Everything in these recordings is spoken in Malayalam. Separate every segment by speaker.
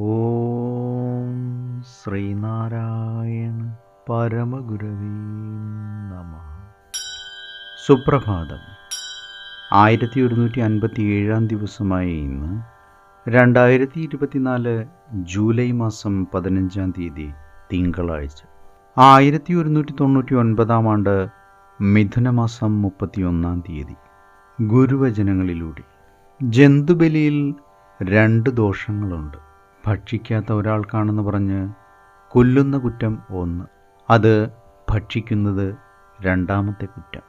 Speaker 1: ഓം ശ്രീനാരായണ പരമഗുരവീ നമ. സുപ്രഭാതം. ആയിരത്തി ഒരുന്നൂറ്റി അൻപത്തി ഏഴാം ദിവസമായ ഇന്ന് രണ്ടായിരത്തി ഇരുപത്തിനാല് ജൂലൈ മാസം പതിനഞ്ചാം തീയതി തിങ്കളാഴ്ച. ആയിരത്തി ഒരുന്നൂറ്റി തൊണ്ണൂറ്റി ഒൻപതാം ആണ്ട് മിഥുനമാസം മുപ്പത്തിയൊന്നാം തീയതി ഗുരുവചനങ്ങളിലൂടെ. ജന്തുബലിയിൽ രണ്ട് ദോഷങ്ങളുണ്ട്. ഭക്ഷിക്കാത്ത ഒരാൾക്കാണെന്ന് പറഞ്ഞ് കൊല്ലുന്ന കുറ്റം ഒന്ന്. അത് ഭക്ഷിക്കുന്നത് രണ്ടാമത്തെ കുറ്റം.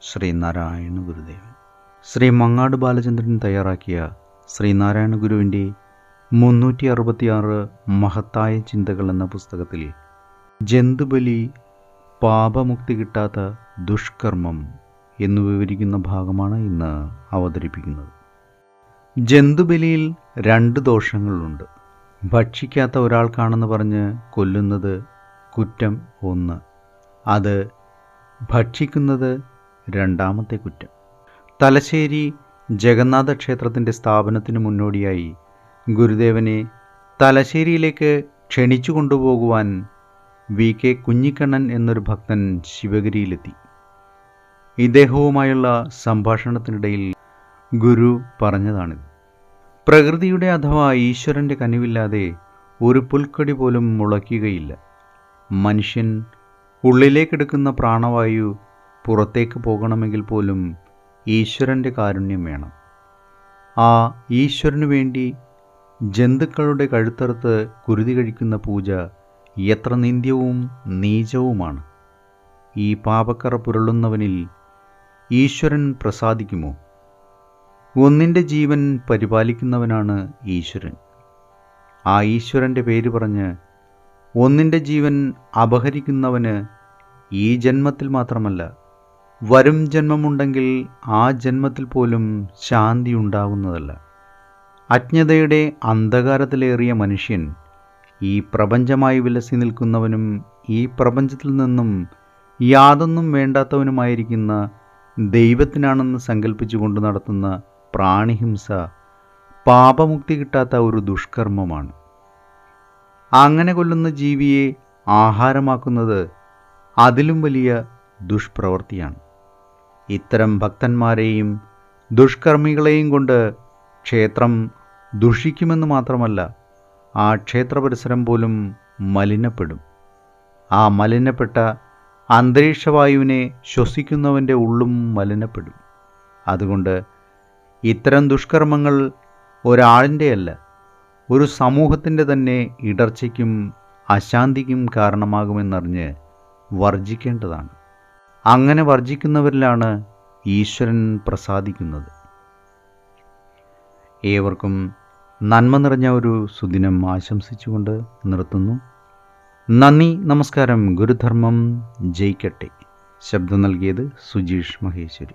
Speaker 1: ശ്രീനാരായണ ഗുരുദേവൻ. ശ്രീ മങ്ങാട് ബാലചന്ദ്രൻ തയ്യാറാക്കിയ ശ്രീനാരായണ ഗുരുവിന്റെ മുന്നൂറ്റി അറുപത്തിയാറ് മഹത്തായ ചിന്തകൾ എന്ന പുസ്തകത്തിൽ ജന്തുബലി പാപമുക്തി കിട്ടാത്ത ദുഷ്കർമ്മം എന്ന് വിവരിക്കുന്ന ഭാഗമാണ് ഇന്ന് അവതരിപ്പിക്കുന്നത്. ജന്തുബലിയിൽ രണ്ട് ദോഷങ്ങളുണ്ട്. ഭക്ഷിക്കാത്ത ഒരാൾക്കാണെന്ന് പറഞ്ഞ് കൊല്ലുന്നത് കുറ്റം ഒന്ന്. അത് ഭക്ഷിക്കുന്നത് രണ്ടാമത്തെ കുറ്റം. തലശ്ശേരി ജഗന്നാഥ ക്ഷേത്രത്തിന്റെ സ്ഥാപനത്തിന് മുന്നോടിയായി ഗുരുദേവനെ തലശ്ശേരിയിലേക്ക് ക്ഷണിച്ചു കൊണ്ടുപോകുവാൻ വി. കെ. കുഞ്ഞിക്കണ്ണൻ എന്നൊരു ഭക്തൻ ശിവഗിരിയിലെത്തി. ഇദ്ദേഹവുമായുള്ള സംഭാഷണത്തിനിടയിൽ ഗുരു പറഞ്ഞതാണിത്. പ്രകൃതിയുടെ അഥവാ ഈശ്വരന്റെ കനിവില്ലാതെ ഒരു പുൽക്കടി പോലും മുളയ്ക്കുകയില്ല. മനുഷ്യൻ ഉള്ളിലേക്കെടുക്കുന്ന പ്രാണവായു പുറത്തേക്ക് പോകണമെങ്കിൽ പോലും ഈശ്വരന്റെ കാരുണ്യം വേണം. ആ ഈശ്വരനു വേണ്ടി ജന്തുക്കളുടെ കഴുത്തറുത്ത് കുരുതി കഴിക്കുന്ന പൂജ എത്ര നിന്ദ്യവും നീചവുമാണ്. ഈ പാപക്കറ പുരളുന്നവനിൽ ഈശ്വരൻ പ്രസാദിക്കുമോ? ഒന്നിന്റെ ജീവൻ പരിപാലിക്കുന്നവനാണ് ഈശ്വരൻ. ആ ഈശ്വരന്റെ പേര് പറഞ്ഞ് ഒന്നിന്റെ ജീവൻ അപഹരിക്കുന്നവന് ഈ ജന്മത്തിൽ മാത്രമല്ല വരും ജന്മമുണ്ടെങ്കിൽ ആ ജന്മത്തിൽ പോലും ശാന്തി ഉണ്ടാകുന്നതല്ല അജ്ഞതയുടെ അന്ധകാരത്തിലേറിയ മനുഷ്യൻ ഈ പ്രപഞ്ചമായി വിലസി നിൽക്കുന്നവനും ഈ പ്രപഞ്ചത്തിൽ നിന്നും യാതൊന്നും വേണ്ടാത്തവനുമായിരിക്കുന്ന ദൈവത്തിനാണെന്ന് സങ്കല്പിച്ചുകൊണ്ട് നടത്തുന്ന പ്രാണിഹിംസ പാപമുക്തി കിട്ടാത്ത ഒരു ദുഷ്കർമ്മമാണ്. അങ്ങനെ കൊല്ലുന്ന ജീവിയെ ആഹാരമാക്കുന്നത് അതിലും വലിയ ദുഷ്പ്രവൃത്തിയാണ്. ഇത്തരം ഭക്തന്മാരെയും ദുഷ്കർമ്മികളെയും കൊണ്ട് ക്ഷേത്രം ദുഷിക്കുമെന്ന് മാത്രമല്ല ആ ക്ഷേത്ര പരിസരം പോലും മലിനപ്പെടും. ആ മലിനപ്പെട്ട അന്തരീക്ഷവായുവിനെ ശ്വസിക്കുന്നവന്റെ ഉള്ളും മലിനപ്പെടും. അതുകൊണ്ട് ഇത്തരം ദുഷ്കർമ്മങ്ങൾ ഒരാളിന്റെയല്ല ഒരു സമൂഹത്തിന്റെ തന്നെ ഇടർച്ചയ്ക്കും അശാന്തിക്കും കാരണമാകുമെന്നറിഞ്ഞ് വർജിക്കേണ്ടതാണ് അങ്ങനെ വർജിക്കുന്നവരിലാണ് ഈശ്വരൻ പ്രസാദിക്കുന്നത്. ഏവർക്കും നന്മ നിറഞ്ഞ ഒരു സുദിനം ആശംസിച്ചുകൊണ്ട് നിർത്തുന്നു. നന്ദി നമസ്കാരം ഗുരുധർമ്മം ജയിക്കട്ടെ. ശബ്ദം നൽകിയത് സുജീഷ് മഹേശ്വരി.